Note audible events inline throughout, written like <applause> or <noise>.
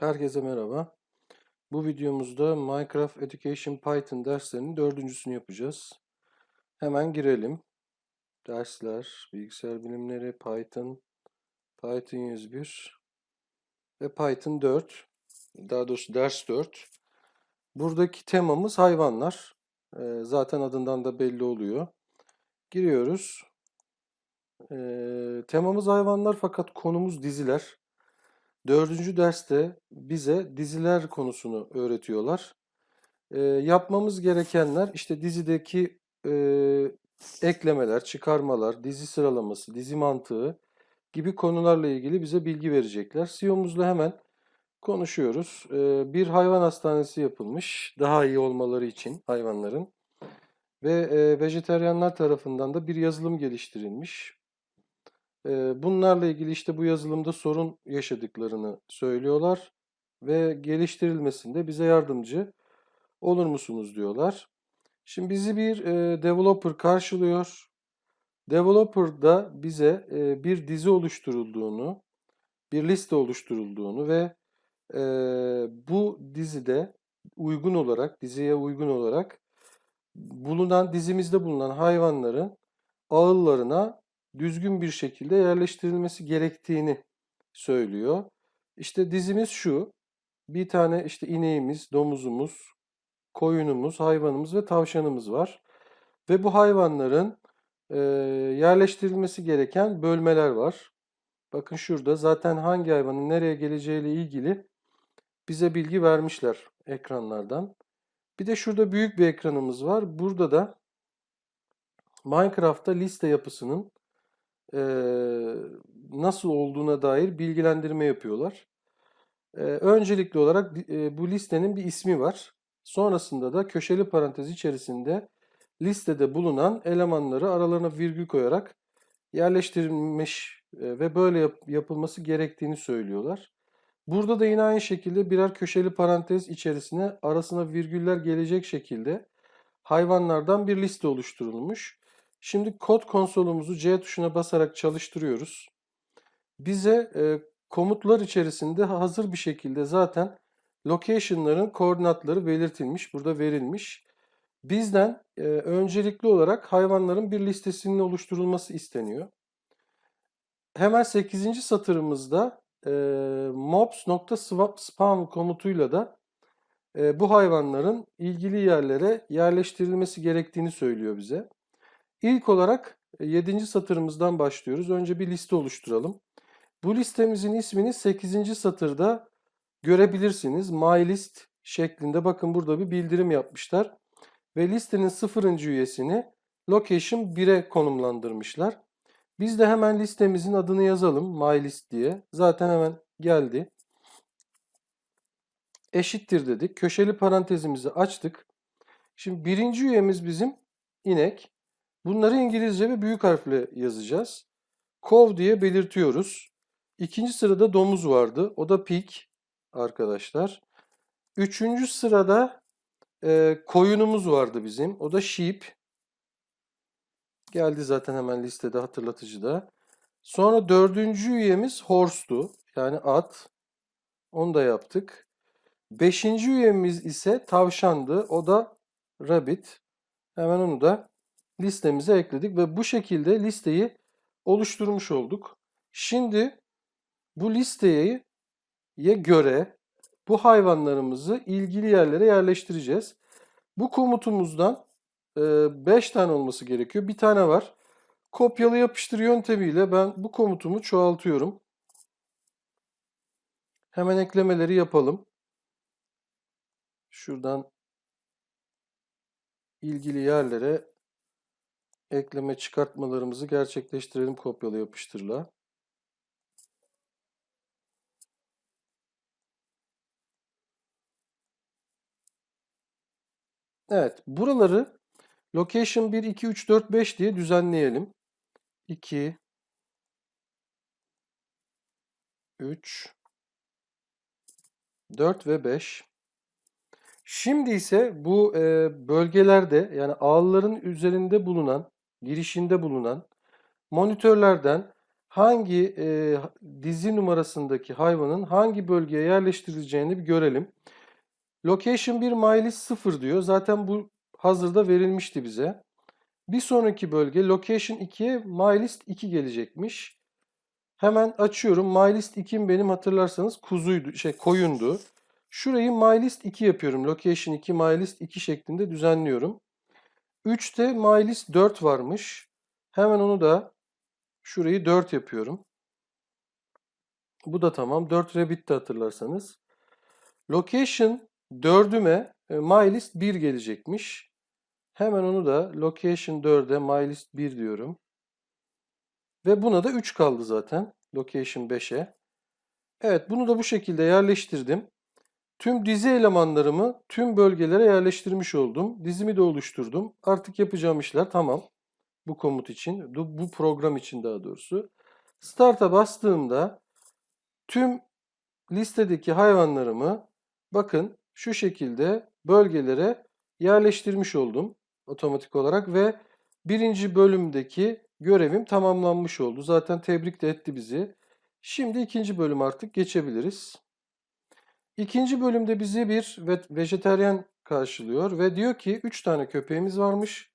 Herkese merhaba. Bu videomuzda Minecraft Education Python derslerinin dördüncüsünü yapacağız. Hemen girelim. Dersler, bilgisayar bilimleri, Python, Python 101 ve Python 4. Daha doğrusu ders 4. Buradaki temamız hayvanlar. Ee, zaten adından da belli oluyor. Giriyoruz. Ee, temamız hayvanlar fakat konumuz diziler. Dördüncü derste bize diziler konusunu öğretiyorlar. Ee, yapmamız gerekenler işte dizideki e, eklemeler, çıkarmalar, dizi sıralaması, dizi mantığı gibi konularla ilgili bize bilgi verecekler. CEO'muzla hemen konuşuyoruz. Ee, bir hayvan hastanesi yapılmış daha iyi olmaları için hayvanların ve e, vejeteryanlar tarafından da bir yazılım geliştirilmiş. Bunlarla ilgili işte bu yazılımda sorun yaşadıklarını söylüyorlar ve geliştirilmesinde bize yardımcı olur musunuz diyorlar. Şimdi bizi bir developer karşılıyor. Developer da bize bir dizi oluşturulduğunu, bir liste oluşturulduğunu ve bu dizide uygun olarak, diziye uygun olarak bulunan dizimizde bulunan hayvanların ağıllarına düzgün bir şekilde yerleştirilmesi gerektiğini söylüyor. İşte dizimiz şu. Bir tane işte ineğimiz, domuzumuz, koyunumuz, hayvanımız ve tavşanımız var. Ve bu hayvanların e, yerleştirilmesi gereken bölmeler var. Bakın şurada zaten hangi hayvanın nereye geleceğiyle ilgili bize bilgi vermişler ekranlardan. Bir de şurada büyük bir ekranımız var. Burada da Minecraft'ta liste yapısının e, nasıl olduğuna dair bilgilendirme yapıyorlar. E, öncelikli olarak e, bu listenin bir ismi var. Sonrasında da köşeli parantez içerisinde listede bulunan elemanları aralarına virgül koyarak yerleştirilmiş e, ve böyle yap- yapılması gerektiğini söylüyorlar. Burada da yine aynı şekilde birer köşeli parantez içerisine arasına virgüller gelecek şekilde hayvanlardan bir liste oluşturulmuş. Şimdi kod konsolumuzu C tuşuna basarak çalıştırıyoruz. Bize e, komutlar içerisinde hazır bir şekilde zaten location'ların koordinatları belirtilmiş, burada verilmiş. Bizden e, öncelikli olarak hayvanların bir listesinin oluşturulması isteniyor. Hemen 8. satırımızda e, mobs.spawn komutuyla da e, bu hayvanların ilgili yerlere yerleştirilmesi gerektiğini söylüyor bize. İlk olarak 7. satırımızdan başlıyoruz. Önce bir liste oluşturalım. Bu listemizin ismini 8. satırda görebilirsiniz. My list şeklinde bakın burada bir bildirim yapmışlar. Ve listenin 0. üyesini location 1'e konumlandırmışlar. Biz de hemen listemizin adını yazalım my list diye. Zaten hemen geldi. Eşittir dedik. Köşeli parantezimizi açtık. Şimdi birinci üyemiz bizim inek. Bunları İngilizce ve büyük harfle yazacağız. Kov diye belirtiyoruz. İkinci sırada domuz vardı. O da pig arkadaşlar. Üçüncü sırada e, koyunumuz vardı bizim. O da sheep. Geldi zaten hemen listede hatırlatıcıda. Sonra dördüncü üyemiz horse'tu. Yani at. Onu da yaptık. Beşinci üyemiz ise tavşandı. O da rabbit. Hemen onu da listemize ekledik ve bu şekilde listeyi oluşturmuş olduk. Şimdi bu listeye göre bu hayvanlarımızı ilgili yerlere yerleştireceğiz. Bu komutumuzdan 5 tane olması gerekiyor. Bir tane var. Kopyala yapıştır yöntemiyle ben bu komutumu çoğaltıyorum. Hemen eklemeleri yapalım. Şuradan ilgili yerlere ekleme çıkartmalarımızı gerçekleştirelim kopyala yapıştırla. Evet, buraları location 1, 2, 3, 4, 5 diye düzenleyelim. 2 3 4 ve 5. Şimdi ise bu bölgelerde yani ağların üzerinde bulunan, girişinde bulunan monitörlerden hangi e, dizi numarasındaki hayvanın hangi bölgeye yerleştirileceğini bir görelim. Location 1 MyList 0 diyor. Zaten bu hazırda verilmişti bize. Bir sonraki bölge Location 2'ye MyList 2 gelecekmiş. Hemen açıyorum. MyList 2'm benim hatırlarsanız kuzuydu, şey koyundu. Şurayı MyList 2 yapıyorum. Location 2 MyList 2 şeklinde düzenliyorum. 3'te MyList 4 varmış. Hemen onu da şurayı 4 yapıyorum. Bu da tamam. 4 Rabbit'ti hatırlarsanız. Location 4'üme e, MyList 1 gelecekmiş. Hemen onu da Location 4'e MyList 1 diyorum. Ve buna da 3 kaldı zaten. Location 5'e. Evet bunu da bu şekilde yerleştirdim. Tüm dizi elemanlarımı tüm bölgelere yerleştirmiş oldum. Dizimi de oluşturdum. Artık yapacağım işler tamam. Bu komut için, bu program için daha doğrusu. Start'a bastığımda tüm listedeki hayvanlarımı bakın şu şekilde bölgelere yerleştirmiş oldum otomatik olarak ve birinci bölümdeki görevim tamamlanmış oldu. Zaten tebrik de etti bizi. Şimdi ikinci bölüm artık geçebiliriz. İkinci bölümde bizi bir vejeteryan karşılıyor ve diyor ki 3 tane köpeğimiz varmış.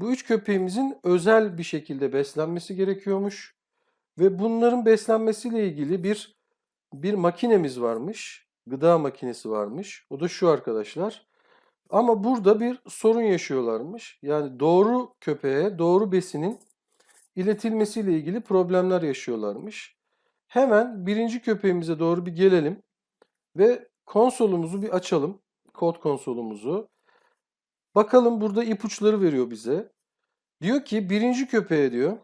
Bu üç köpeğimizin özel bir şekilde beslenmesi gerekiyormuş ve bunların beslenmesiyle ilgili bir bir makinemiz varmış. Gıda makinesi varmış. O da şu arkadaşlar. Ama burada bir sorun yaşıyorlarmış. Yani doğru köpeğe doğru besinin iletilmesiyle ilgili problemler yaşıyorlarmış. Hemen birinci köpeğimize doğru bir gelelim ve konsolumuzu bir açalım. Kod konsolumuzu. Bakalım burada ipuçları veriyor bize. Diyor ki birinci köpeğe diyor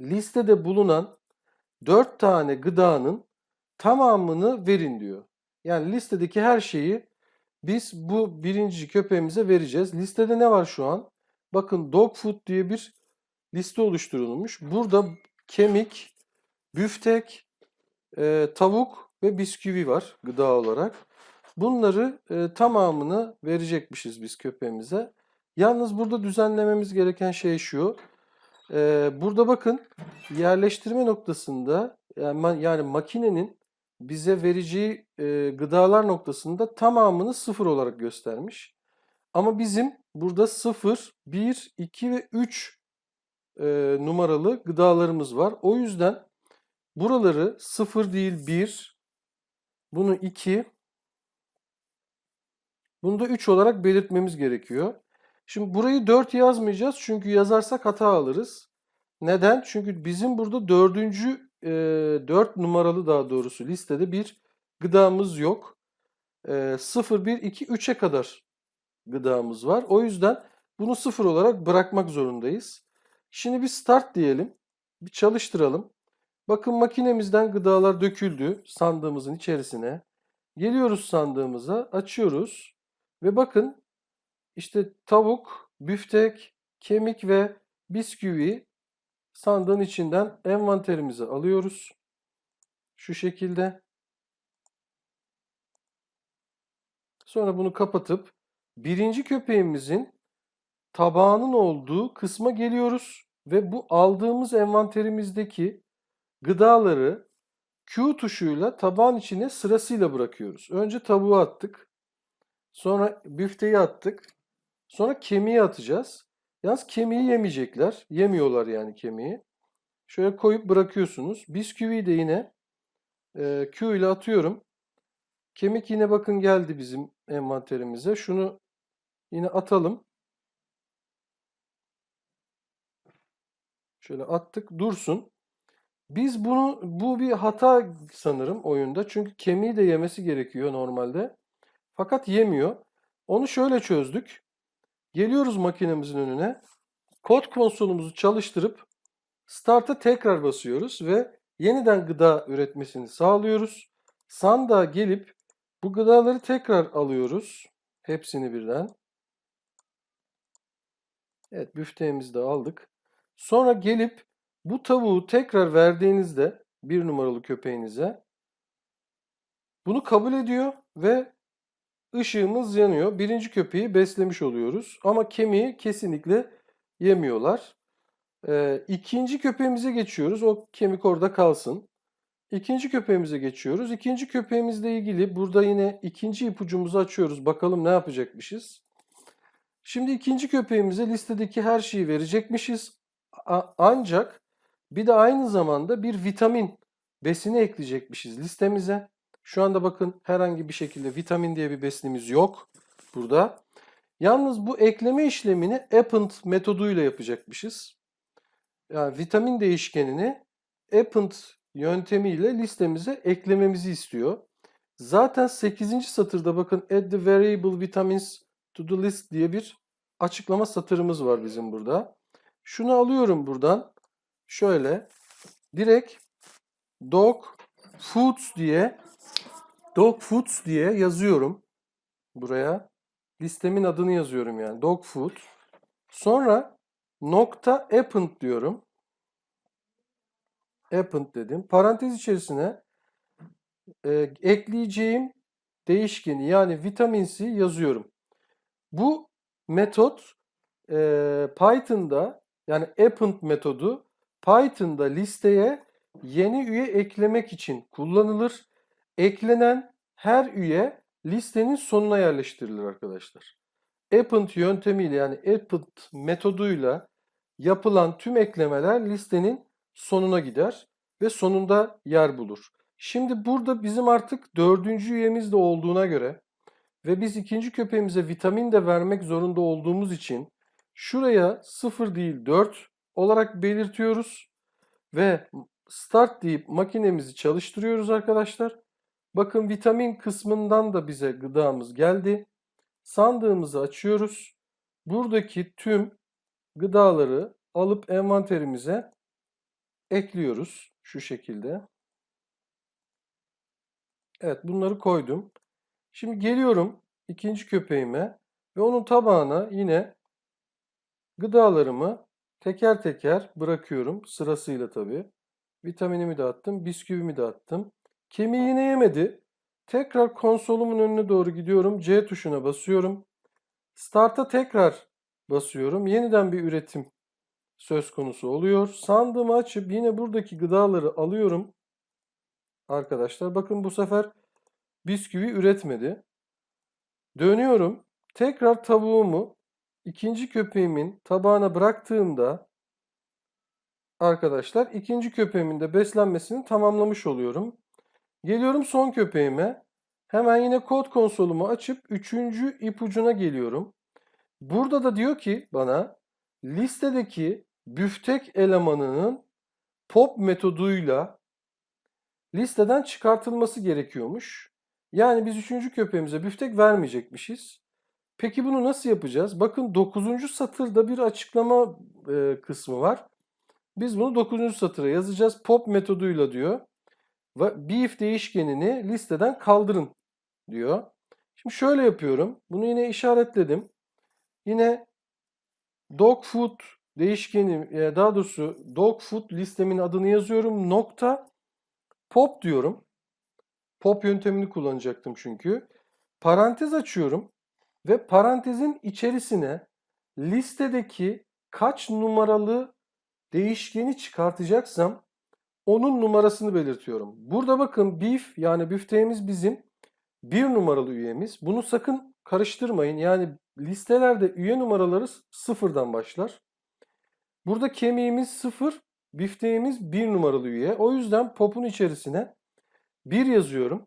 listede bulunan 4 tane gıdanın tamamını verin diyor. Yani listedeki her şeyi biz bu birinci köpeğimize vereceğiz. Listede ne var şu an? Bakın dog food diye bir liste oluşturulmuş. Burada kemik, büftek, e, tavuk ve bisküvi var gıda olarak. Bunları e, tamamını verecekmişiz biz köpeğimize. Yalnız burada düzenlememiz gereken şey şu. E, burada bakın yerleştirme noktasında yani, yani makinenin bize vereceği e, gıdalar noktasında tamamını sıfır olarak göstermiş. Ama bizim burada 0, 1, 2 ve 3 e, numaralı gıdalarımız var. O yüzden buraları 0 değil 1, bunu 2, bunu da 3 olarak belirtmemiz gerekiyor. Şimdi burayı 4 yazmayacağız çünkü yazarsak hata alırız. Neden? Çünkü bizim burada dördüncü, e, 4 numaralı daha doğrusu listede bir gıdamız yok. E, 0, 1, 2, 3'e kadar gıdamız var. O yüzden bunu 0 olarak bırakmak zorundayız. Şimdi bir start diyelim. Bir çalıştıralım. Bakın makinemizden gıdalar döküldü sandığımızın içerisine. Geliyoruz sandığımıza, açıyoruz ve bakın işte tavuk, büftek, kemik ve bisküvi sandığın içinden envanterimize alıyoruz. Şu şekilde. Sonra bunu kapatıp birinci köpeğimizin tabağının olduğu kısma geliyoruz ve bu aldığımız envanterimizdeki gıdaları Q tuşuyla tabağın içine sırasıyla bırakıyoruz. Önce tavuğu attık. Sonra büfteyi attık. Sonra kemiği atacağız. Yalnız kemiği yemeyecekler. Yemiyorlar yani kemiği. Şöyle koyup bırakıyorsunuz. Bisküviyi de yine e, Q ile atıyorum. Kemik yine bakın geldi bizim envanterimize. Şunu yine atalım. Şöyle attık dursun. Biz bunu bu bir hata sanırım oyunda. Çünkü kemiği de yemesi gerekiyor normalde. Fakat yemiyor. Onu şöyle çözdük. Geliyoruz makinemizin önüne. Kod konsolumuzu çalıştırıp Start'a tekrar basıyoruz ve yeniden gıda üretmesini sağlıyoruz. Sandığa gelip bu gıdaları tekrar alıyoruz. Hepsini birden. Evet büfteğimizi de aldık. Sonra gelip bu tavuğu tekrar verdiğinizde bir numaralı köpeğinize bunu kabul ediyor ve ışığımız yanıyor. Birinci köpeği beslemiş oluyoruz. Ama kemiği kesinlikle yemiyorlar. Ee, ikinci köpeğimize geçiyoruz. O kemik orada kalsın. İkinci köpeğimize geçiyoruz. İkinci köpeğimizle ilgili burada yine ikinci ipucumuzu açıyoruz. Bakalım ne yapacakmışız. Şimdi ikinci köpeğimize listedeki her şeyi verecekmişiz. A- ancak bir de aynı zamanda bir vitamin besini ekleyecekmişiz listemize. Şu anda bakın herhangi bir şekilde vitamin diye bir besinimiz yok burada. Yalnız bu ekleme işlemini append metoduyla yapacakmışız. Yani vitamin değişkenini append yöntemiyle listemize eklememizi istiyor. Zaten 8. satırda bakın add the variable vitamins to the list diye bir açıklama satırımız var bizim burada. Şunu alıyorum buradan. Şöyle direkt dog foods diye dog foods diye yazıyorum buraya. Listemin adını yazıyorum yani dog food. Sonra nokta append diyorum. Append dedim. Parantez içerisine e, ekleyeceğim değişkeni yani vitamin C yazıyorum. Bu metot e, Python'da yani append metodu Python'da listeye yeni üye eklemek için kullanılır. Eklenen her üye listenin sonuna yerleştirilir arkadaşlar. Append yöntemiyle yani append metoduyla yapılan tüm eklemeler listenin sonuna gider ve sonunda yer bulur. Şimdi burada bizim artık dördüncü üyemiz de olduğuna göre ve biz ikinci köpeğimize vitamin de vermek zorunda olduğumuz için şuraya 0 değil 4 olarak belirtiyoruz ve start deyip makinemizi çalıştırıyoruz arkadaşlar. Bakın vitamin kısmından da bize gıdamız geldi. Sandığımızı açıyoruz. Buradaki tüm gıdaları alıp envanterimize ekliyoruz şu şekilde. Evet bunları koydum. Şimdi geliyorum ikinci köpeğime ve onun tabağına yine gıdalarımı teker teker bırakıyorum. Sırasıyla tabii. Vitaminimi de attım, bisküvimi de attım. Kemiği yine yemedi. Tekrar konsolumun önüne doğru gidiyorum. C tuşuna basıyorum. Start'a tekrar basıyorum. Yeniden bir üretim söz konusu oluyor. Sandığımı açıp yine buradaki gıdaları alıyorum. Arkadaşlar bakın bu sefer bisküvi üretmedi. Dönüyorum. Tekrar tavuğumu ikinci köpeğimin tabağına bıraktığımda arkadaşlar ikinci köpeğimin de beslenmesini tamamlamış oluyorum. Geliyorum son köpeğime. Hemen yine kod konsolumu açıp üçüncü ipucuna geliyorum. Burada da diyor ki bana listedeki büftek elemanının pop metoduyla listeden çıkartılması gerekiyormuş. Yani biz üçüncü köpeğimize büftek vermeyecekmişiz. Peki bunu nasıl yapacağız? Bakın 9. satırda bir açıklama e, kısmı var. Biz bunu 9. satıra yazacağız. Pop metoduyla diyor. Ve beef değişkenini listeden kaldırın diyor. Şimdi şöyle yapıyorum. Bunu yine işaretledim. Yine dog food değişkeni e, daha doğrusu dog food listemin adını yazıyorum. Nokta pop diyorum. Pop yöntemini kullanacaktım çünkü. Parantez açıyorum ve parantezin içerisine listedeki kaç numaralı değişkeni çıkartacaksam onun numarasını belirtiyorum. Burada bakın beef yani büfteğimiz bizim bir numaralı üyemiz. Bunu sakın karıştırmayın. Yani listelerde üye numaraları sıfırdan başlar. Burada kemiğimiz sıfır, bifteğimiz bir numaralı üye. O yüzden pop'un içerisine bir yazıyorum.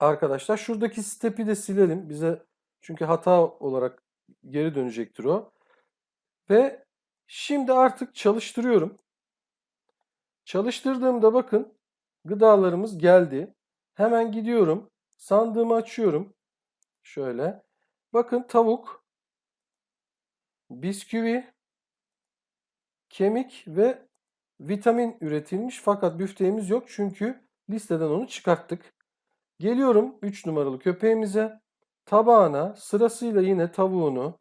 Arkadaşlar şuradaki step'i de silelim. Bize çünkü hata olarak geri dönecektir o. Ve şimdi artık çalıştırıyorum. Çalıştırdığımda bakın gıdalarımız geldi. Hemen gidiyorum. Sandığımı açıyorum. Şöyle. Bakın tavuk, bisküvi, kemik ve vitamin üretilmiş. Fakat büfteğimiz yok çünkü listeden onu çıkarttık. Geliyorum 3 numaralı köpeğimize. Tabağına sırasıyla yine tavuğunu,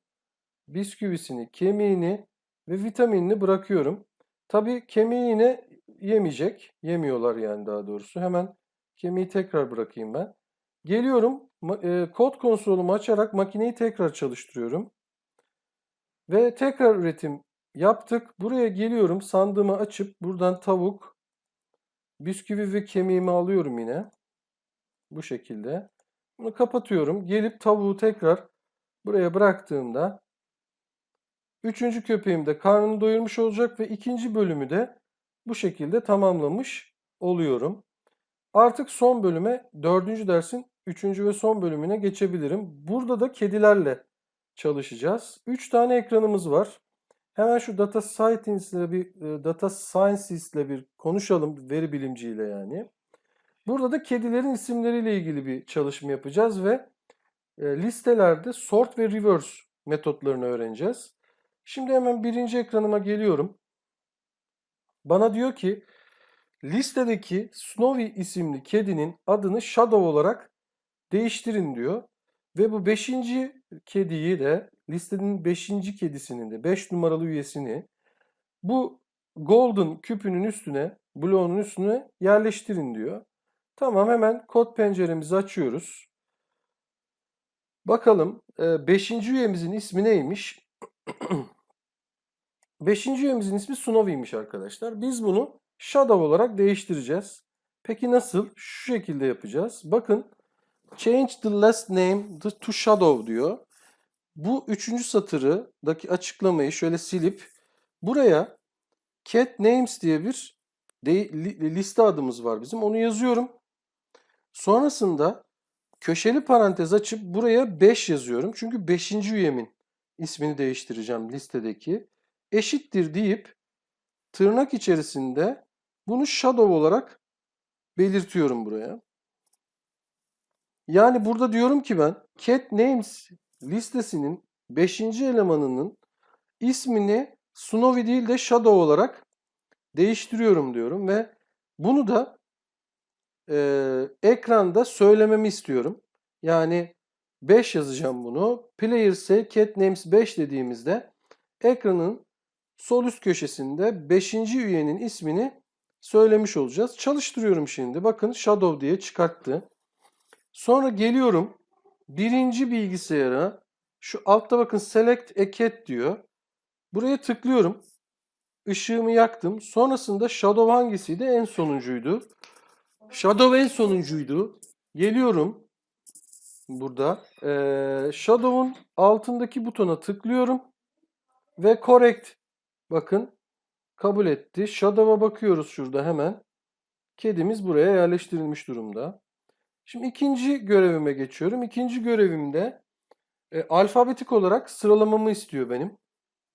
bisküvisini, kemiğini ve vitaminini bırakıyorum. Tabii kemiği yine yemeyecek. Yemiyorlar yani daha doğrusu. Hemen kemiği tekrar bırakayım ben. Geliyorum e, kod konsolumu açarak makineyi tekrar çalıştırıyorum. Ve tekrar üretim Yaptık. Buraya geliyorum. Sandığımı açıp buradan tavuk, bisküvi ve kemiğimi alıyorum yine. Bu şekilde. Bunu kapatıyorum. Gelip tavuğu tekrar buraya bıraktığımda üçüncü köpeğim de karnını doyurmuş olacak ve ikinci bölümü de bu şekilde tamamlamış oluyorum. Artık son bölüme dördüncü dersin üçüncü ve son bölümüne geçebilirim. Burada da kedilerle çalışacağız. Üç tane ekranımız var. Hemen şu data scientist'le bir e, data scientist'le bir konuşalım veri bilimciyle yani. Burada da kedilerin isimleriyle ilgili bir çalışma yapacağız ve e, listelerde sort ve reverse metotlarını öğreneceğiz. Şimdi hemen birinci ekranıma geliyorum. Bana diyor ki listedeki Snowy isimli kedinin adını Shadow olarak değiştirin diyor. Ve bu beşinci kediyi de listenin beşinci kedisinin de 5 numaralı üyesini bu golden küpünün üstüne, bloğunun üstüne yerleştirin diyor. Tamam hemen kod penceremizi açıyoruz. Bakalım 5. üyemizin ismi neymiş? <clears throat> 5. üyemizin ismi Snowy'ymiş arkadaşlar. Biz bunu Shadow olarak değiştireceğiz. Peki nasıl? Şu şekilde yapacağız. Bakın change the last name to Shadow diyor. Bu üçüncü satırıdaki açıklamayı şöyle silip buraya cat names diye bir liste adımız var bizim. Onu yazıyorum. Sonrasında köşeli parantez açıp buraya 5 yazıyorum. Çünkü 5. üyemin ismini değiştireceğim listedeki. Eşittir deyip tırnak içerisinde bunu shadow olarak belirtiyorum buraya. Yani burada diyorum ki ben cat names listesinin 5. elemanının ismini Snowy değil de Shadow olarak değiştiriyorum diyorum ve bunu da e, ekranda söylememi istiyorum. Yani 5 yazacağım bunu. Player say cat names 5 dediğimizde ekranın sol üst köşesinde 5. üyenin ismini söylemiş olacağız. Çalıştırıyorum şimdi. Bakın Shadow diye çıkarttı. Sonra geliyorum birinci bilgisayara şu altta bakın select a cat diyor. Buraya tıklıyorum. Işığımı yaktım. Sonrasında shadow hangisiydi? En sonuncuydu. Shadow en sonuncuydu. Geliyorum. Burada. Ee, Shadow'un altındaki butona tıklıyorum. Ve correct. Bakın. Kabul etti. Shadow'a bakıyoruz şurada hemen. Kedimiz buraya yerleştirilmiş durumda. Şimdi ikinci görevime geçiyorum. İkinci görevimde e, alfabetik olarak sıralamamı istiyor benim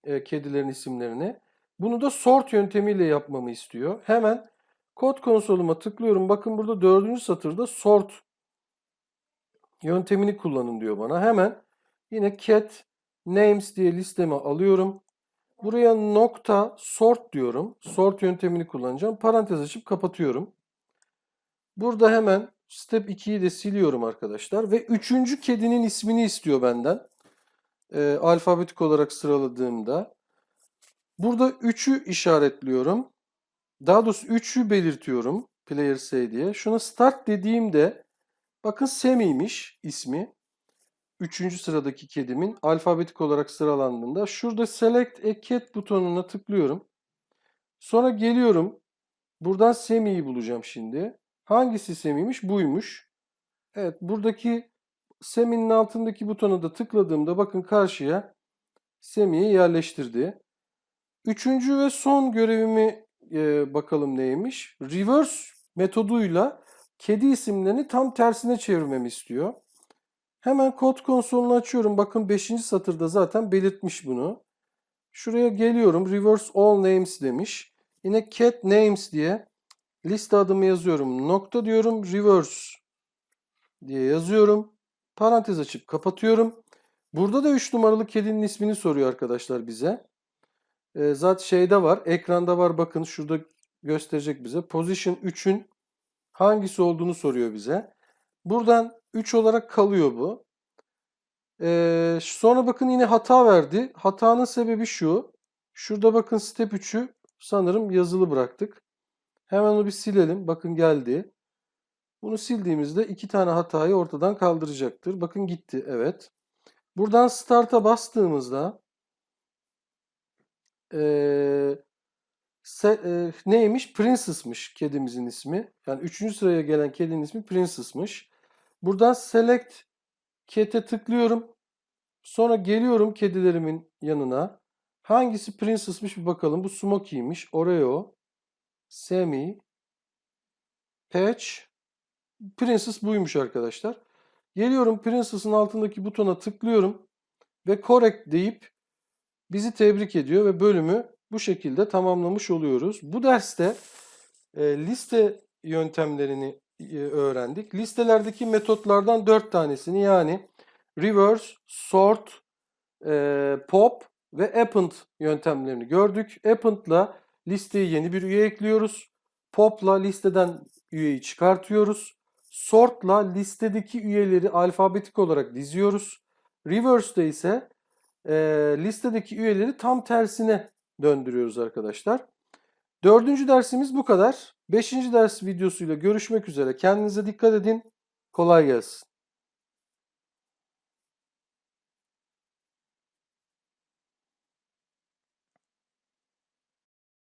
e, kedilerin isimlerini. Bunu da sort yöntemiyle yapmamı istiyor. Hemen kod konsoluma tıklıyorum. Bakın burada dördüncü satırda sort yöntemini kullanın diyor bana. Hemen yine cat names diye listemi alıyorum. Buraya nokta sort diyorum. Sort yöntemini kullanacağım. Parantez açıp kapatıyorum. Burada hemen Step 2'yi de siliyorum arkadaşlar. Ve üçüncü kedinin ismini istiyor benden. E, alfabetik olarak sıraladığımda. Burada 3'ü işaretliyorum. Daha doğrusu 3'ü belirtiyorum. Player say diye. Şuna start dediğimde bakın Semi'ymiş ismi. Üçüncü sıradaki kedimin alfabetik olarak sıralandığında şurada select a cat butonuna tıklıyorum. Sonra geliyorum. Buradan Semi'yi bulacağım şimdi. Hangisi semiymiş? Buymuş. Evet buradaki seminin altındaki butona da tıkladığımda bakın karşıya semiyi yerleştirdi. Üçüncü ve son görevimi e, bakalım neymiş. Reverse metoduyla kedi isimlerini tam tersine çevirmemi istiyor. Hemen kod konsolunu açıyorum. Bakın 5. satırda zaten belirtmiş bunu. Şuraya geliyorum. Reverse all names demiş. Yine cat names diye Liste adımı yazıyorum. Nokta diyorum. Reverse diye yazıyorum. Parantez açıp kapatıyorum. Burada da 3 numaralı kedinin ismini soruyor arkadaşlar bize. E, zaten şeyde var. Ekranda var. Bakın şurada gösterecek bize. Position 3'ün hangisi olduğunu soruyor bize. Buradan 3 olarak kalıyor bu. E, sonra bakın yine hata verdi. Hatanın sebebi şu. Şurada bakın step 3'ü sanırım yazılı bıraktık. Hemen onu bir silelim. Bakın geldi. Bunu sildiğimizde iki tane hatayı ortadan kaldıracaktır. Bakın gitti. Evet. Buradan Start'a bastığımızda Ee, se- e, neymiş? Princess'mış kedimizin ismi. Yani üçüncü sıraya gelen kedinin ismi Princess'mış. Buradan Select Cat'e tıklıyorum. Sonra geliyorum kedilerimin yanına. Hangisi Princess'mış bir bakalım. Bu Smokey'miş. Oreo, Semi, Patch, Princess buymuş arkadaşlar. Geliyorum Princess'ın altındaki butona tıklıyorum ve Correct deyip bizi tebrik ediyor ve bölümü bu şekilde tamamlamış oluyoruz. Bu derste e, liste yöntemlerini e, öğrendik. Listelerdeki metotlardan 4 tanesini yani reverse, sort, e, pop ve append yöntemlerini gördük. Append'la listeye yeni bir üye ekliyoruz. Pop'la listeden üyeyi çıkartıyoruz. Sort'la listedeki üyeleri alfabetik olarak diziyoruz. Reverse'de ise e, listedeki üyeleri tam tersine döndürüyoruz arkadaşlar. Dördüncü dersimiz bu kadar. Beşinci ders videosuyla görüşmek üzere. Kendinize dikkat edin. Kolay gelsin.